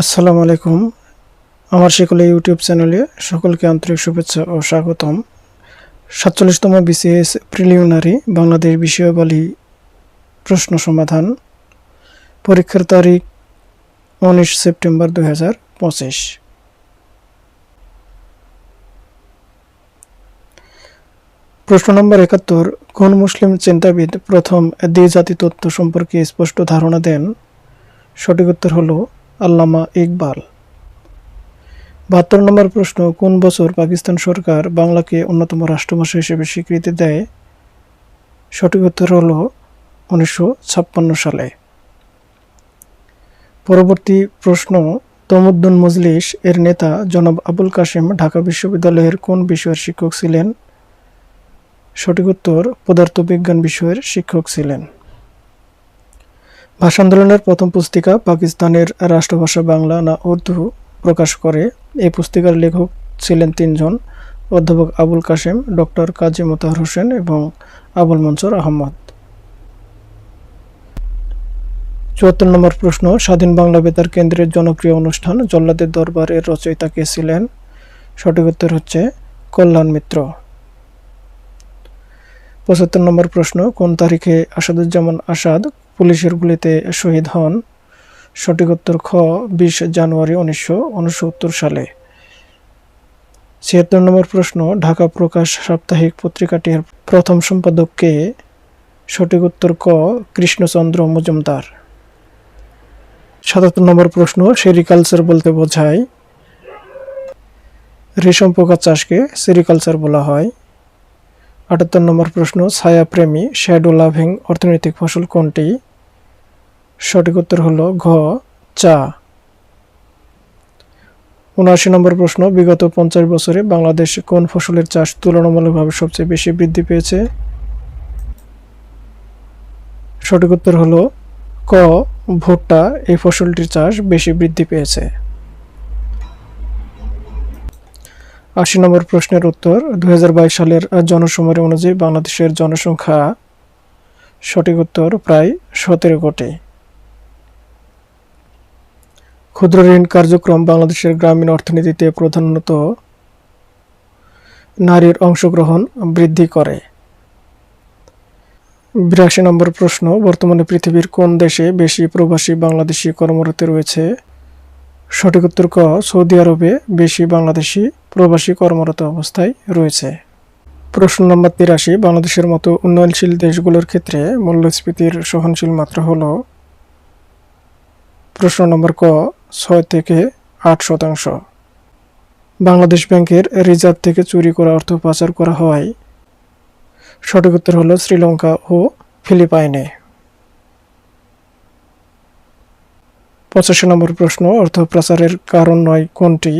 আসসালামু আলাইকুম। আমার সকলে ইউটিউব চ্যানেলে সকলকে আন্তরিক শুভেচ্ছা ও স্বাগতম। সাতচল্লিশতম বিসিএস প্রিলিমিনারি বাংলাদেশ বিষয়াবলী প্রশ্ন সমাধান। পরীক্ষার তারিখ উনিশ সেপ্টেম্বর দু হাজার পঁচিশ। প্রশ্ন নম্বর একাত্তর, কোন মুসলিম চিন্তাবিদ প্রথম দ্বিজাতি তত্ত্ব সম্পর্কে স্পষ্ট ধারণা দেন? সঠিক উত্তর হলো আল্লামা ইকবাল। বাহাত্তর নম্বর প্রশ্ন, কোন বছর পাকিস্তান সরকার বাংলাকে অন্যতম রাষ্ট্রভাষা হিসেবে স্বীকৃতি দেয়? সঠিক উত্তর হল উনিশশো ছাপ্পান্ন সালে। পরবর্তী প্রশ্ন, তমুদ্দুন মজলিস এর নেতা জনাব আবুল কাশেম ঢাকা বিশ্ববিদ্যালয়ের কোন বিষয়ের শিক্ষক ছিলেন? সঠিক উত্তর, পদার্থবিজ্ঞান বিষয়ের শিক্ষক ছিলেন। ভাষা আন্দোলনের প্রথম পুস্তিকা পাকিস্তানের রাষ্ট্রভাষা বাংলা না উর্দু প্রকাশ করে। এই পুস্তিকার লেখক ছিলেন তিনজন, অধ্যাপক আবুল কাশেম, ডক্টর কাজী মোতাহার হোসেন এবং আবুল মনসুর আহমদ। চুয়াত্তর নম্বর প্রশ্ন, স্বাধীন বাংলা বেতার কেন্দ্রের জনপ্রিয় অনুষ্ঠান জল্লাদের দরবারের রচয়িতা কে ছিলেন? সঠিক উত্তর হচ্ছে কল্যাণ মিত্র। পঁচাত্তর নম্বর প্রশ্ন, কোন তারিখে আসাদুজ্জামান আসাদ পুলিশের গুলিতে শহীদ হন। সঠিক উত্তর খ, বিশ জানুয়ারি উনিশশো উনসত্তর সালে। ছিয়াত্তর নম্বর প্রশ্ন, ঢাকা প্রকাশ সাপ্তাহিক পত্রিকাটির প্রথম সম্পাদক কে? সঠিক উত্তর ক, কৃষ্ণচন্দ্র মজুমদার। সাতাত্তর নম্বর প্রশ্ন, সেরিকালচার বলতে বোঝায়। রেশম পোকা চাষকে সেরিকালচার বলা হয়। আটাত্তর নম্বর প্রশ্ন ছায়াপ্রেমী শ্যাডো লাভিং অর্থনৈতিক ফসল কোনটি? সঠিক উত্তর হল ঘ, চা। উনআশি নম্বর প্রশ্ন, বিগত পঞ্চাশ বছরে বাংলাদেশে কোন ফসলের চাষ তুলনামূলকভাবে সবচেয়ে বেশি বৃদ্ধি পেয়েছে? সঠিক উত্তর হল ক, ভুট্টা, এই ফসলটির চাষ বেশি বৃদ্ধি পেয়েছে। আশি নম্বর প্রশ্নের উত্তর দু হাজার বাইশ সালের জনসময় অনুযায়ী বাংলাদেশের জনসংখ্যা সঠিক উত্তর প্রায় সতেরো কোটি। ক্ষুদ্র ঋণ কার্যক্রম বাংলাদেশের গ্রামীণ অর্থনীতিতে প্রধানত নারীর অংশগ্রহণ বৃদ্ধি করে। বিরাশি নম্বর প্রশ্ন, বর্তমানে পৃথিবীর কোন দেশে বেশি প্রবাসী বাংলাদেশি কর্মরত রয়েছে? সঠিক উত্তর ক, সৌদি আরবে বেশি বাংলাদেশি প্রবাসী কর্মরত অবস্থায় রয়েছে। প্রশ্ন নম্বর তিরাশি, বাংলাদেশের মতো উন্নয়নশীল দেশগুলোর ক্ষেত্রে মূল্যস্ফীতির সহনশীল মাত্রা হল প্রশ্ন নম্বর ক, ছয় থেকে আট শতাংশ। বাংলাদেশ ব্যাংকের রিজার্ভ থেকে চুরি করা অর্থ পাচার করা হয়। সঠিক উত্তর হল শ্রীলঙ্কা ও ফিলিপাইনে। পঁচাশি নম্বর প্রশ্ন, অর্থ প্রচারের কারণ নয় কোনটি?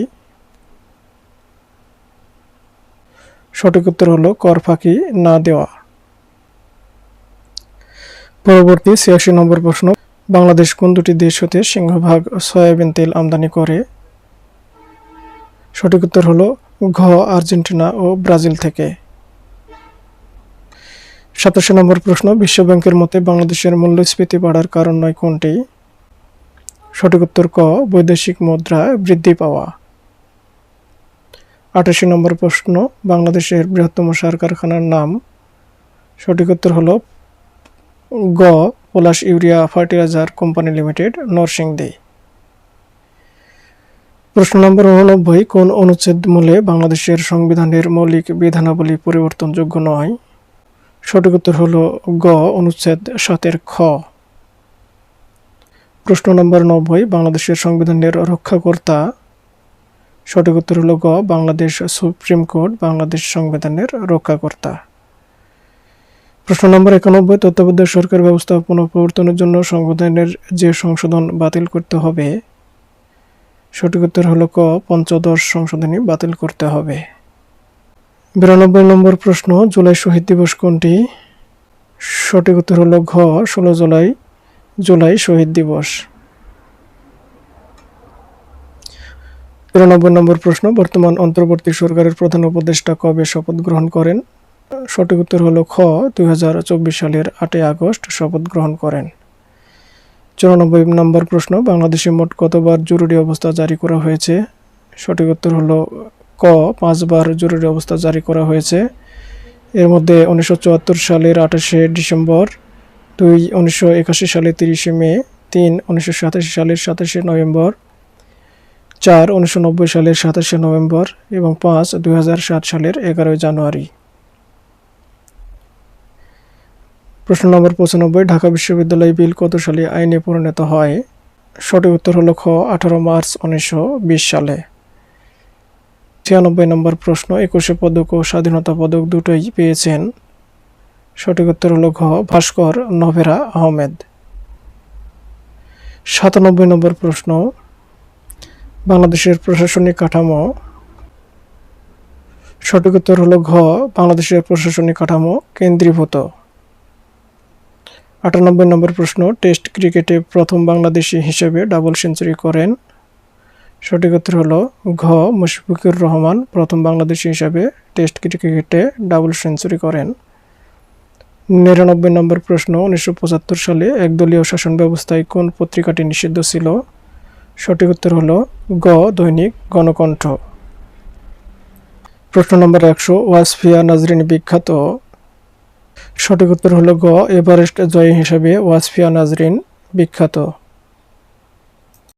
সঠিক উত্তর হলো কর ফাঁকি না দেওয়া। পরবর্তী ছিয়াশি নম্বর প্রশ্ন, বাংলাদেশ কোন দুটি দেশ হতে সিংহভাগ সয়াবিন তেল আমদানি করে? সঠিক উত্তর হলো ঘ, আর্জেন্টিনা ও ব্রাজিল থেকে। সাতাশি নম্বর প্রশ্ন, বিশ্বব্যাংকের মতে বাংলাদেশের মূল্যস্ফীতি বাড়ার কারণ নয় কোনটি? সঠিক উত্তর ক, বৈদেশিক মুদ্রা বৃদ্ধি পাওয়া। আটাশি নম্বর প্রশ্ন, বাংলাদেশের বৃহত্তম সার কারখানার নাম। সঠিক উত্তর হল গ, Palash urea fertiliser company limited, Narsingdi. প্রশ্ন নম্বর উননব্বই, কোন অনুচ্ছেদ মূলে বাংলাদেশের সংবিধানের মৌলিক বিধানাবলী পরিবর্তনযোগ্য নয়? সঠিক উত্তর হল গ, অনুচ্ছেদ সাতের খ। প্রশ্ন নম্বর নব্বই, বাংলাদেশের সংবিধানের রক্ষাকর্তা সঠিক উত্তর হল গ, বাংলাদেশ সুপ্রিম কোর্ট, বাংলাদেশ সংবিধানের রক্ষাকর্তা। প্রশ্ন নম্বর একানব্বই, তত্ত্বাবধায়ক সরকার ব্যবস্থা পুনঃপ্রবর্তনের জন্য সংবিধানের যে সংশোধন বাতিল করতে হবে, সঠিক উত্তর হল ক, পঞ্চদশ সংশোধনী বাতিল করতে হবে। বিরানব্বই নম্বর প্রশ্ন, জুলাই শহীদ দিবস কোনটি? সঠিক উত্তর হল ঘ, ষোলো জুলাই জুলাই শহীদ দিবস। তিরানব্বই নম্বর প্রশ্ন, বর্তমান অন্তর্বর্তী সরকারের প্রধান উপদেষ্টা কবে শপথ গ্রহণ করেন? সঠিক উত্তর হল খ, দুই হাজার চব্বিশ সালের আটই আগস্ট শপথ গ্রহণ করেন। চুরানব্বই নম্বর প্রশ্ন, বাংলাদেশে মোট কতবার জরুরি অবস্থা জারি করা হয়েছে? সঠিক উত্তর হলো ক, পাঁচবার জরুরি অবস্থা জারি করা হয়েছে। এর মধ্যে উনিশশো চুয়াত্তর সালের আঠাশে ডিসেম্বর, দুই উনিশশো সালের তিরিশে মে, তিন উনিশশো সালের সাতাশে নভেম্বর চার উনিশশো সালের সাতাশে নভেম্বর এবং পাঁচ দুই সালের এগারোই জানুয়ারি। প্রশ্ন নম্বর পঁচানব্বই, ঢাকা বিশ্ববিদ্যালয় বিল কত সালে আইনে পরিণত হয়? সঠিক উত্তর হল খ, আঠারো মার্চ উনিশশো বিশ সালে। ছিয়ানব্বই নম্বর প্রশ্ন, একুশে পদক ও স্বাধীনতা পদক দুটোই পেয়েছেন। সঠিক উত্তর হল ঘ, ভাস্কর নভেরা আহমেদ। সাতানব্বই নম্বর প্রশ্ন বাংলাদেশের প্রশাসনিক কাঠামো। সঠিক উত্তর হলো ঘ, বাংলাদেশের প্রশাসনিক কাঠামো কেন্দ্রীভূত। আটানব্বই নম্বর প্রশ্ন, টেস্ট ক্রিকেটে প্রথম বাংলাদেশি হিসেবে ডাবল সেঞ্চুরি করেন। সঠিক উত্তর হলো ঘ, মুশফিকুর রহমান প্রথম বাংলাদেশি হিসাবে টেস্ট ক্রিকেটে ডাবল সেঞ্চুরি করেন। নিরানব্বই নম্বর প্রশ্ন, উনিশশো পঁচাত্তর সালে একদলীয় শাসন ব্যবস্থায় কোন পত্রিকাটি নিষিদ্ধ ছিল? সঠিক উত্তর হলো গ, দৈনিক গণকণ্ঠ। প্রশ্ন নম্বর একশো, ওয়াসফিয়া নাজরিন বিখ্যাত। সঠিক উত্তর হলো গ, এভারেস্ট জয়ী হিসাবে ওয়াসফিয়া নাজরিন বিখ্যাত।